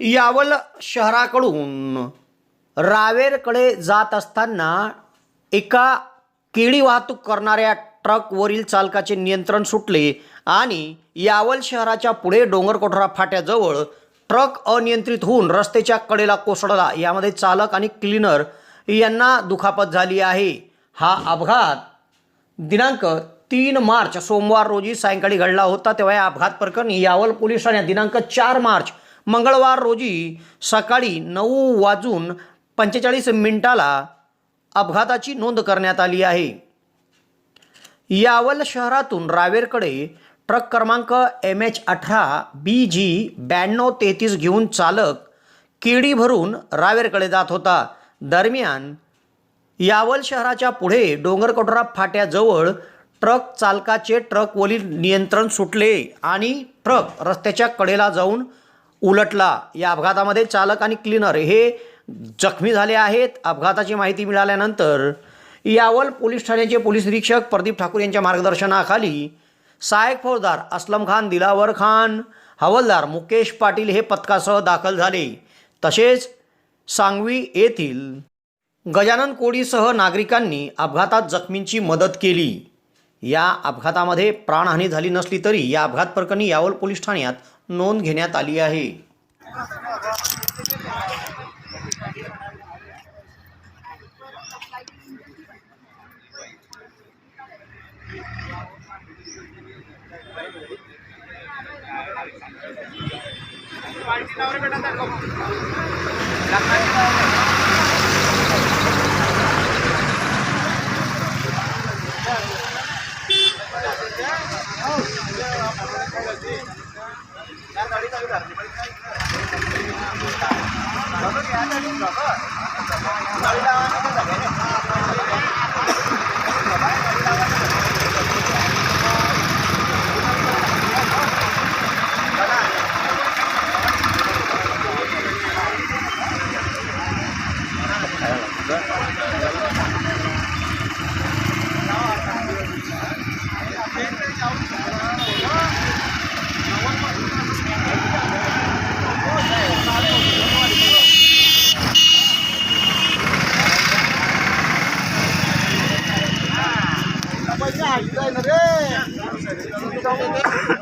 यावल शहराकडून रावेरकडे जात असताना एका केळी वाहतूक करणाऱ्या ट्रकवरील चालकाचे नियंत्रण सुटले आणि यावल शहराच्या पुढे डोंगरकोठरा फाट्याजवळ ट्रक अनियंत्रित होऊन रस्त्याच्या कडेला कोसळला. यामध्ये चालक आणि क्लीनर यांना दुखापत झाली आहे. हा अपघात दिनांक तीन मार्च सोमवार रोजी सायंकाळी घडला होता. तेव्हा या अपघात प्रकरणी यावल पोलिसांनी ठाण्यात दिनांक चार मार्च मंगळवार रोजी सकाळी नऊ वाजून पंचेचाळीस मिनिटाला अपघाताची नोंद करण्यात आली आहे. यावल शहरातून रावेरकडे ट्रक क्रमांक एम एच अठरा बी जी ब्याण्णव तेहतीस घेऊन चालक केळी भरून रावेरकडे जात होता. दरम्यान यावल शहराच्या पुढे डोंगरकोटरा फाट्याजवळ ट्रक चालकाचे ट्रकवरील नियंत्रण सुटले आणि ट्रक रस्त्याच्या कडेला जाऊन उलटला. या अपघातामध्ये चालक आणि क्लीनर हे जखमी झाले आहेत. अपघाताची माहिती मिळाल्यानंतर यावल पोलीस ठाण्याचे पोलीस निरीक्षक प्रदीप ठाकूर यांच्या मार्गदर्शनाखाली सहायक फौजदार असलम खान दिलावर खान हवालदार मुकेश पाटील हे पथकासह दाखल झाले. तसेच सांगवी येथील गजानन कोडीसह नागरिकांनी अपघातात जखमींची मदत केली. या अपघातामध्ये प्राणहानी झाली नसली तरी या अपघात प्रकरणी यावल पोलीस ठाण्यात नोंद घेण्यात आली आहे. पैसे Ayan, ayan, ayan.